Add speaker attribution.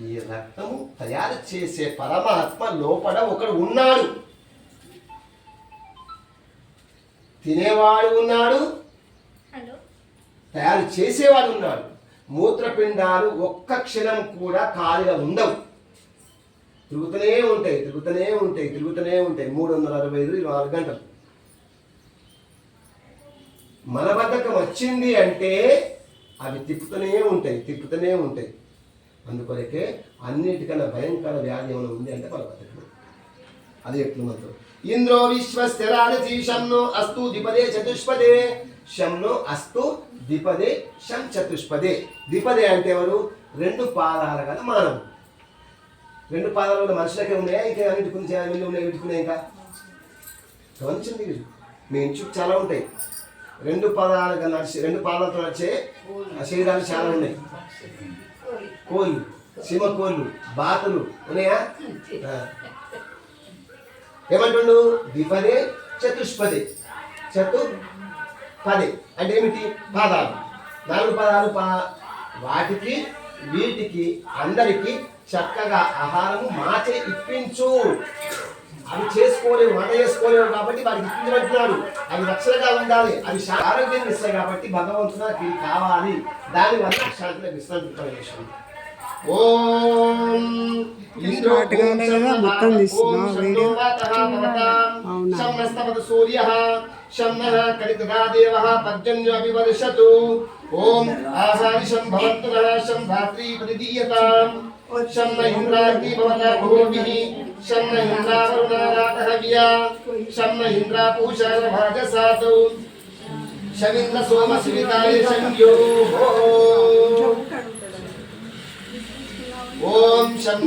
Speaker 1: ఈ రక్తము తయారు చేసే పరమాత్మ లోపల ఒకడు ఉన్నాడు. తినేవాడు ఉన్నాడు. తయారు చేసేవాడు ఉన్నాడు. మూత్రపిండాలు ఒక్క క్షణం కూడా ఖాళీగా ఉండవు. తిరుగుతూనే ఉంటాయి తిరుగుతూనే ఉంటాయి తిరుగుతూనే ఉంటాయి. మూడు వందల అరవై ఐదు ఇరవై నాలుగు గంటలు. మలబద్ధకం వచ్చింది అంటే అవి తిప్పుతూనే ఉంటాయి తిప్పుతూనే ఉంటాయి. అందుకొరకే అన్నిటికన్నా భయంకర వ్యాధి ఏమైనా ఉంది అంటే మలబద్ధకం అది ఎట్లున్నదో ఇంద్రో విశ్వస్థిరాది శంను అస్తు ద్విపదే చతుష్పదే. శంను అస్తు ద్విపదే శం చతుష్పదే. ద్విపదే అంటే ఎవరు? రెండు పాదాల గల మానవుడు. రెండు పాదాలు ఉన్న మనుషులకే ఉన్నాయా? ఇంకా అన్నిటి గురించి వీళ్ళు ఉన్నాయి వీటికి ఉన్నాయి ఇంకా? గమనించండి మీరు. మీ ఇంచు చాలా ఉంటాయి. రెండు పాదాలుగా నడిచి రెండు పాదాలతో నడిచే ఆ శరీరాలు చాలా ఉన్నాయి. కోళ్ళు సీమ కోళ్ళు బాతులు ఉన్నాయా? ఏమంటుండు? ద్విపదే చతుష్పదే. చతు పదే. అంటే ఏమిటి? పాదాలు. నాలుగు పదాలు పా వాటికి వీటికి అందరికీ చక్కగా ఆహారము మాచే ఇప్పించు. అవి చేసుకోలేవు వంట చేసుకోలేవు కాబట్టి వారికి ఇప్పించబడుతున్నాడు అవి రక్షణగా ఉండాలి. అవి ఆరోగ్యం ఇస్తాయి కాబట్టి భగవంతుడు నాకు ఇది కావాలి. దానివల్ల శాంతిలో విశ్రాంతి ప్రవేశం ఓం ఇంద్రో
Speaker 2: స్టార్ట్ కాలే కదా, మొత్తం తీస్తున్నావా వీడియో? అవునా.
Speaker 1: శమ్నస్తపద సూర్య శమ్నః కళితగా దేవ పర్జన్యో అభివర్షతు ఓం ఆశానిశం భవంతు నః శం ధాత్రీ ప్రతిదీయతాం శమ్న ఇంద్రాగ్ని భవత భూమిః శమ్న ఇంద్రావరుణారాతః వ్యా శమ్న ఇంద్రాపూషార భాజసాతౌ శమింద్ర సోమ సువితాయ శంయో ఓం శం